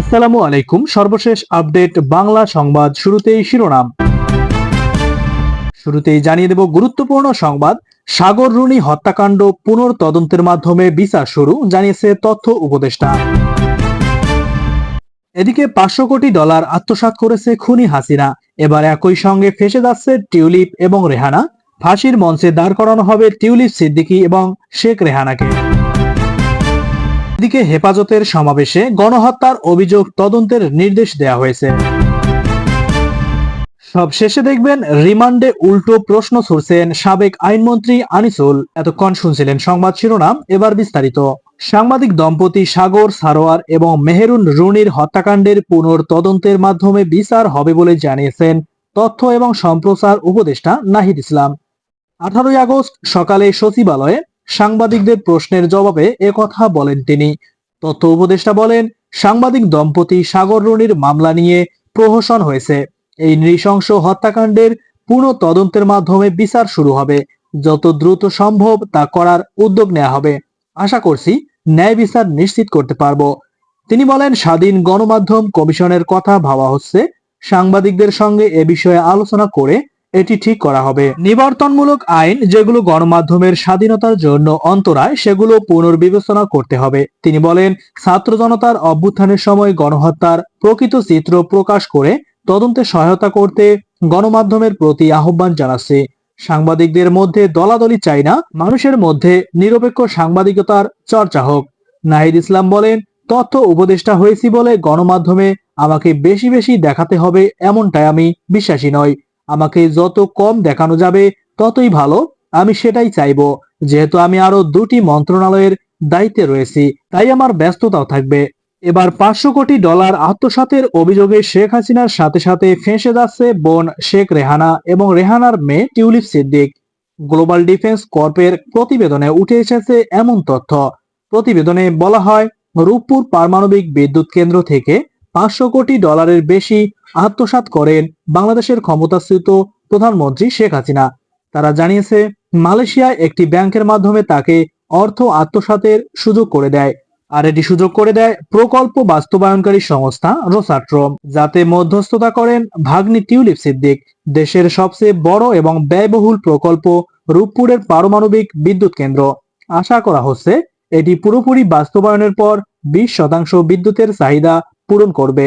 আসসালামু আলাইকুম। সর্বশেষ আপডেট বাংলা সংবাদ শুরুতেই শিরোনাম। শুরুতেই জানিয়ে দেব গুরুত্বপূর্ণ সংবাদ। সাগর রুনি হত্যাকাণ্ড পুনর্তদন্তের মাধ্যমে বিচার শুরু, জানিয়েছে তথ্য উপদেষ্টা। এদিকে পাঁচশো কোটি ডলার আত্মসাৎ করেছে খুনি হাসিনা। এবার একই সঙ্গে ফেসে যাচ্ছে টিউলিপ এবং রেহানা। ফাঁসির মঞ্চে দাঁড় করানো হবে টিউলিপ সিদ্দিকী এবং শেখ রেহানাকে। এদিকে হেফাজতের সমাবেশে গণহত্যার অভিযোগ তদন্তের নির্দেশ দেওয়া হয়েছে। সব শেষে দেখবেন, রিমান্ডে উল্টো প্রশ্ন ছুড়ছেন সাবেক আইনমন্ত্রী আনিসুল। এতক্ষণ শুনছিলেন সংবাদ শিরোনাম, এবার বিস্তারিত। সাংবাদিক দম্পতি সাগর সারোয়ার এবং মেহেরুন রুনির হত্যাকাণ্ডের পুনর্তদন্তের মাধ্যমে বিচার হবে বলে জানিয়েছেন তথ্য এবং সম্প্রচার উপদেষ্টা নাহিদ ইসলাম। আঠারোই আগস্ট সকালে সচিবালয়ে সাংবাদিকদের প্রশ্নের জবাবে একথা বলেন তিনি। তথ্য উপদেষ্টা বলেন, সাংবাদিক দম্পতি সাগর রুনির মামলা নিয়ে প্রহসন হয়েছে। এই নৃশংস হত্যাকাণ্ডের পুনঃ তদন্তের মাধ্যমে বিচার শুরু হবে। যত দ্রুত সম্ভব তা করার উদ্যোগ নেওয়া হবে। আশা করছি ন্যায় বিচার নিশ্চিত করতে পারব। তিনি বলেন, স্বাধীন গণমাধ্যম কমিশনের কথা ভাবা হচ্ছে। সাংবাদিকদের সঙ্গে এ বিষয়ে আলোচনা করে এটি ঠিক করা হবে। নিবর্তনমূলক আইন যেগুলো গণমাধ্যমের স্বাধীনতার জন্য অন্তরায়, সেগুলো পুনর্বিবেচনা করতে হবে। তিনি বলেন, ছাত্র জনতার অভ্যুত্থানের সময় গণহত্যার প্রকৃত চিত্র প্রকাশ করে তদন্তে সহায়তা করতে গণমাধ্যমের প্রতি আহ্বান জানাচ্ছে। সাংবাদিকদের মধ্যে দলাদলি চাই না, মানুষের মধ্যে নিরপেক্ষ সাংবাদিকতার চর্চা হোক। নাহিদ ইসলাম বলেন, তথ্য উপদেষ্টা হয়েছি বলে গণমাধ্যমে আমাকে বেশি বেশি দেখাতে হবে এমনটাই আমি বিশ্বাসী নয় আমাকে যত কম দেখানো যাবে, ততই ভালো। আমি সেটাই চাইব। যেহেতু আমি আরও দুটি মন্ত্রণালয়ের দায়িত্বে রয়েছি, তাই আমার ব্যস্ততাও থাকবে। এবার পাঁচশো কোটি ডলার আত্মসাতের অভিযোগে শেখ হাসিনার সাথে সাথে ফেঁসে যাচ্ছে বোন শেখ রেহানা এবং রেহানার মেয়ে টিউলিপ সিদ্দিক। গ্লোবাল ডিফেন্স কর্পের প্রতিবেদনে উঠে এসেছে এমন তথ্য। প্রতিবেদনে বলা হয়, রূপপুর পারমাণবিক বিদ্যুৎ কেন্দ্র থেকে পাঁচশো কোটি ডলারের বেশি আত্মসাৎ করেন বাংলাদেশের ক্ষমতাচ্যুত প্রধানমন্ত্রী শেখ হাসিনা। তারা জানিয়েছে মালয়েশিয়ায় একটি ব্যাংকের মাধ্যমে তাকে অর্থ আত্মসাতের সুযোগ করে দেয়, আর এটি সুযোগ করে দেয় প্রকল্প বাস্তবায়নকারী সংস্থা রোসাট্রম যাতে মধ্যস্থতা করেন ভাগ্নি টিউলিপ সিদ্দিক, দেশের সবচেয়ে বড় এবং ব্যয়বহুল প্রকল্প রূপপুরের পারমাণবিক বিদ্যুৎ কেন্দ্র। আশা করা হচ্ছে, এটি পুরোপুরি বাস্তবায়নের পর বিশ শতাংশ বিদ্যুতের চাহিদা পূরণ করবে।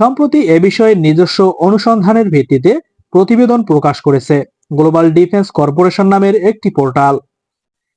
সম্প্রতি এ বিষয়ে নিজস্ব অনুসন্ধানের ভিত্তিতে প্রতিবেদন প্রকাশ করেছে গ্লোবাল ডিফেন্স কর্পোরেশন নামের একটি পোর্টাল।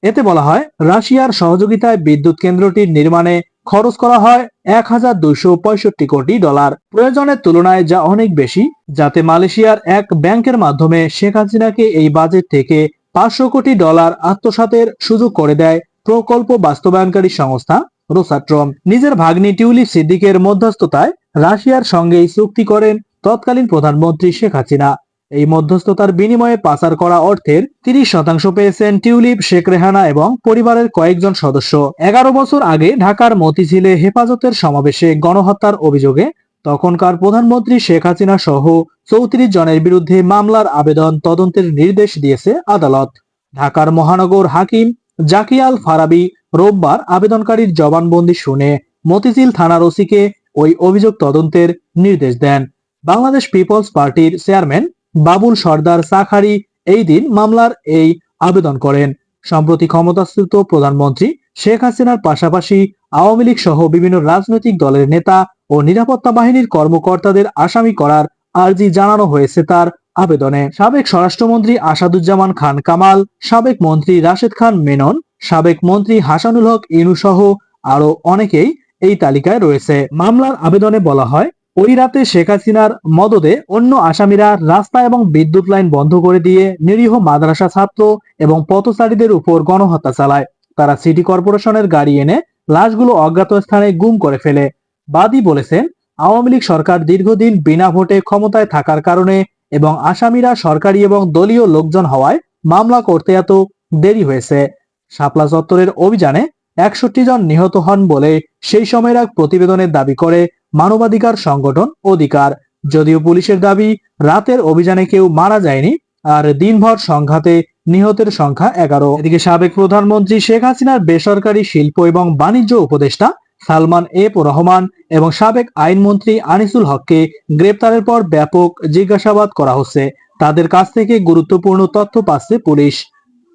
এতে বলা হয়, রাশিয়ার সহযোগিতায় বিদ্যুৎ কেন্দ্রটির নির্মাণে খরচ করা হয় এক হাজার দুইশো পঁয়ষট্টি কোটি ডলার। প্রয়োজনের তুলনায় যা অনেক বেশি, যাতে মালয়েশিয়ার এক ব্যাংকের মাধ্যমে শেখ হাসিনাকে এই বাজেট থেকে পাঁচশো কোটি ডলার আত্মসাতের সুযোগ করে দেয় প্রকল্প বাস্তবায়নকারী সংস্থা রোসাট্রম নিজের ভাগ্নি টিউলিপ সিদ্দিকের মধ্যস্থতায় রাশিয়ার সঙ্গে এই চুক্তি করেন তৎকালীন প্রধানমন্ত্রী শেখ হাসিনা। এই মধ্যস্থতার বিনিময়ে পাচার করা অর্থের তিরিশ শতাংশ পেয়েছেন টিউলিপ, শেখ রেহানা এবং পরিবারের কয়েকজন সদস্য। এগারো বছর আগে ঢাকার মতিঝিলে হেফাজতের সমাবেশে গণহত্যার অভিযোগে তখনকার প্রধানমন্ত্রী শেখ হাসিনা সহ চৌত্রিশ জনের বিরুদ্ধে মামলার আবেদন তদন্তের নির্দেশ দিয়েছে আদালত। ঢাকার মহানগর হাকিম জাকিয়াল ফারাবি রোববার আবেদনকারীর জবানবন্দি শুনে মতিঝিল থানার ওসিকে ওই অভিযোগ তদন্তের নির্দেশ দেন। বাংলাদেশ পিপলস পার্টির চেয়ারম্যান বাবুল সর্দার সাখারি এই দিন মামলার এই আবেদন করেন। সম্প্রতি ক্ষমতাচ্যুত প্রধানমন্ত্রী শেখ হাসিনার পাশাপাশি আওয়ামী লীগ সহ বিভিন্ন রাজনৈতিক দলের নেতা ও নিরাপত্তা বাহিনীর কর্মকর্তাদের আসামি করার আর্জি জানানো হয়েছে তার আবেদনে সাবেক স্বরাষ্ট্রমন্ত্রী আসাদুজ্জামান খান কামাল, সাবেক মন্ত্রী রাশেদ খান মেনন, সাবেক মন্ত্রী হাসানুল হক ইনু সহ আরও অনেকেই এই তালিকায় রয়েছে। মামলার আবেদনে বলা হয়, ওই রাতে শেখ হাসিনার মদদে অন্য আসামিরা রাস্তা এবং বিদ্যুৎ লাইন বন্ধ করে দিয়ে নিরীহ মাদ্রাসা ছাত্র এবং পথচারীদের উপর গণহত্যা চালায়। তারা সিটি কর্পোরেশনের গাড়ি এনে লাশগুলো অজ্ঞাত স্থানে গুম করে ফেলে। বাদী বলেছেন, আওয়ামী লীগ সরকার দীর্ঘদিন বিনা ভোটে ক্ষমতায় থাকার কারণে এবং আসামিরা সরকারি এবং দলীয় লোকজন হওয়ায় মামলা করতে এত দেরি হয়েছে। শাপলা চত্বরের অভিযানে একষট্টি জন নিহত হন বলে সেই সময়ের এক প্রতিবেদনের দাবি করে মানবাধিকার সংগঠন অধিকার। যদিও পুলিশের দাবি, রাতের অভিযানে কেউ মারা যায়নি আর দিনভর সংঘাতে নিহতের সংখ্যা এগারো। এদিকে সাবেক প্রধানমন্ত্রী শেখ হাসিনার বেসরকারি শিল্প এবং বাণিজ্য উপদেষ্টা সালমান এফ রহমান এবং সাবেক আইনমন্ত্রী আনিসুল হককে গ্রেপ্তারের পর ব্যাপক জিজ্ঞাসাবাদ করা হচ্ছে। তাদের কাছ থেকে গুরুত্বপূর্ণ তথ্য পাচ্ছে পুলিশ।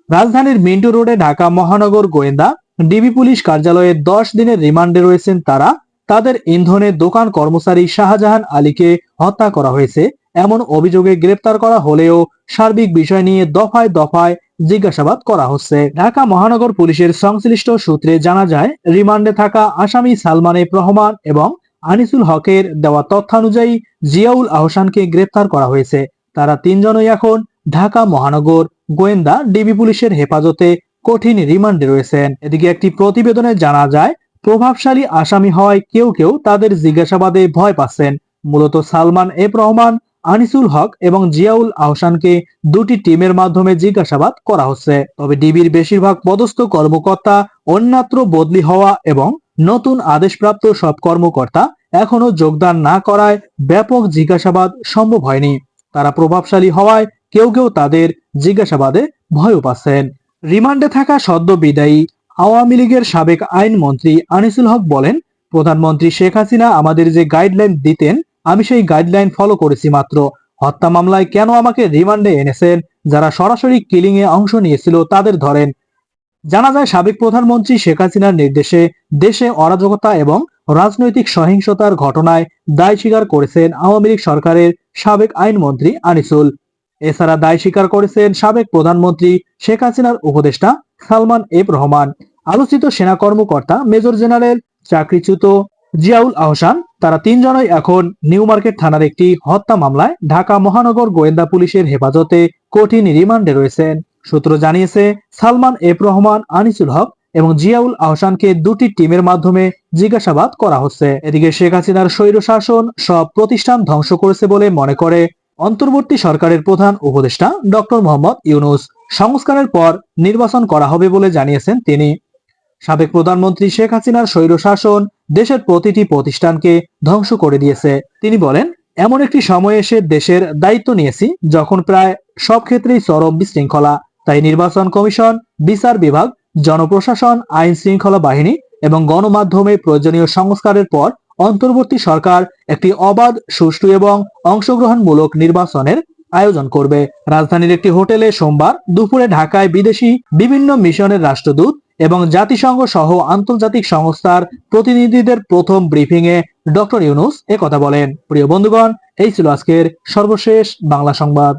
রাজধানীর মিন্টু রোডে ঢাকা মহানগর গোয়েন্দা, ডিবি পুলিশ কার্যালয়ে দশ দিনের রিমান্ডে রয়েছেন তারা। তাদের ইন্ধনের দোকান কর্মচারী শাহজাহান আলীকে হত্যা করা হয়েছে। এমন অভিযোগে গ্রেপ্তার করা হলেও সার্বিক বিষয় নিয়ে দফায় দফায় জিজ্ঞাসাবাদ করা হচ্ছে। ঢাকা মহানগর পুলিশের সংশ্লিষ্ট সূত্রে জানা যায়, রিমান্ডে থাকা আসামি সালমান রহমান এবং আনিসুল হকের দেওয়া তথ্যানুযায়ী জিয়াউল আহসানকে গ্রেপ্তার করা হয়েছে। তারা তিনজনই এখন ঢাকা মহানগর গোয়েন্দা ডিবি পুলিশের হেফাজতে কঠিন রিমান্ডে রয়েছেন। এদিকে একটি প্রতিবেদনে জানা যায়, প্রভাবশালী আসামি হওয়ায় কেউ কেউ তাদের জিজ্ঞাসাবাদে ভয় পাচ্ছেন। মূলত সালমান এফ রহমান আনিসুল হক এবং জিয়াউল আহসানকে দুটি টিমের মাধ্যমে জিজ্ঞাসাবাদ করা হচ্ছে। তবে ডিবির বেশিরভাগ পদস্থ কর্মকর্তা অন্যত্র বদলি হওয়া এবং নতুন আদেশপ্রাপ্ত সব কর্মকর্তা এখনও যোগদান না করায় ব্যাপক জিজ্ঞাসাবাদ সম্ভব হয়নি। তারা প্রভাবশালী হওয়ায় কেউ কেউ তাদের জিজ্ঞাসাবাদে ভয়ও পাচ্ছেন। রিমান্ডে থাকা সদ্য বিদায়ী আওয়ামী লীগের সাবেক আইনমন্ত্রী আনিসুল হক বলেন, প্রধানমন্ত্রী শেখ হাসিনা আমাদের যে গাইডলাইন দিতেন আমি সেই গাইডলাইন ফলো করেছি মাত্র। হত্যা মামলায় কেন আমাকে রিমান্ডে এনেছেন? যারা সরাসরি কিলিং এ অংশ নিয়েছিল তাদের ধরেন। জানা যায় সাবেক প্রধানমন্ত্রী শেখ হাসিনার নির্দেশে দেশে অরাজকতা এবং রাজনৈতিক সহিংসতার ঘটনায় দায় স্বীকার করেছেন আওয়ামী লীগ সরকারের সাবেক আইনমন্ত্রী আনিসুল। এছাড়া দায় স্বীকার করেছেন সাবেক প্রধানমন্ত্রী শেখ হাসিনার উপদেষ্টা সালমান এফ রহমান। আলোচিত সেনা কর্মকর্তা মেজর জেনারেল চাকরিচ্যুত জিয়াউল আহসান, তারা তিনজনই এখন নিউ মার্কেট থানার একটি হত্যা মামলায় ঢাকা মহানগর গোয়েন্দা পুলিশের হেফাজতে কঠিন রিমান্ডে রয়েছেন। সূত্র জানিয়েছে, সালমান এফ রহমান, আনিসুল হক এবং জিয়াউল আহসানকে দুটি টিমের মাধ্যমে জিজ্ঞাসাবাদ করা হচ্ছে। এদিকে শেখ হাসিনার স্বৈর শাসন সব প্রতিষ্ঠান ধ্বংস করেছে বলে মনে করে অন্তর্বর্তী সরকারের প্রধান উপদেষ্টা ডক্টর মোহাম্মদ ইউনুস। সংস্কারের পর নির্বাচন করা হবে বলে জানিয়েছেন তিনি। সাবেক প্রধানমন্ত্রী শেখ হাসিনার স্বৈর শাসন দেশের প্রতিটি প্রতিষ্ঠানকে ধ্বংস করে দিয়েছে। তিনি বলেন, এমন একটি সময় এসে দেশের দায়িত্ব নিয়েছি, যখন প্রায় সব ক্ষেত্রেই চরম বিশৃঙ্খলা। তাই নির্বাচন কমিশন, বিচার বিভাগ, জনপ্রশাসন, আইন শৃঙ্খলা বাহিনী এবং গণমাধ্যমে প্রয়োজনীয় সংস্কারের পর অন্তর্বর্তী সরকার একটি অবাধ, সুষ্ঠু এবং অংশগ্রহণমূলক নির্বাচনের আয়োজন করবে। রাজধানীর একটি হোটেলে সোমবার দুপুরে ঢাকায় বিদেশি বিভিন্ন মিশনের রাষ্ট্রদূত এবং জাতিসংঘ সহ আন্তর্জাতিক সংস্থার প্রতিনিধিদের প্রথম ব্রিফিং এ ডক্টর ইউনুস কথা বলেন। প্রিয় বন্ধুগণ, এই ছিল আজকের সর্বশেষ বাংলা সংবাদ।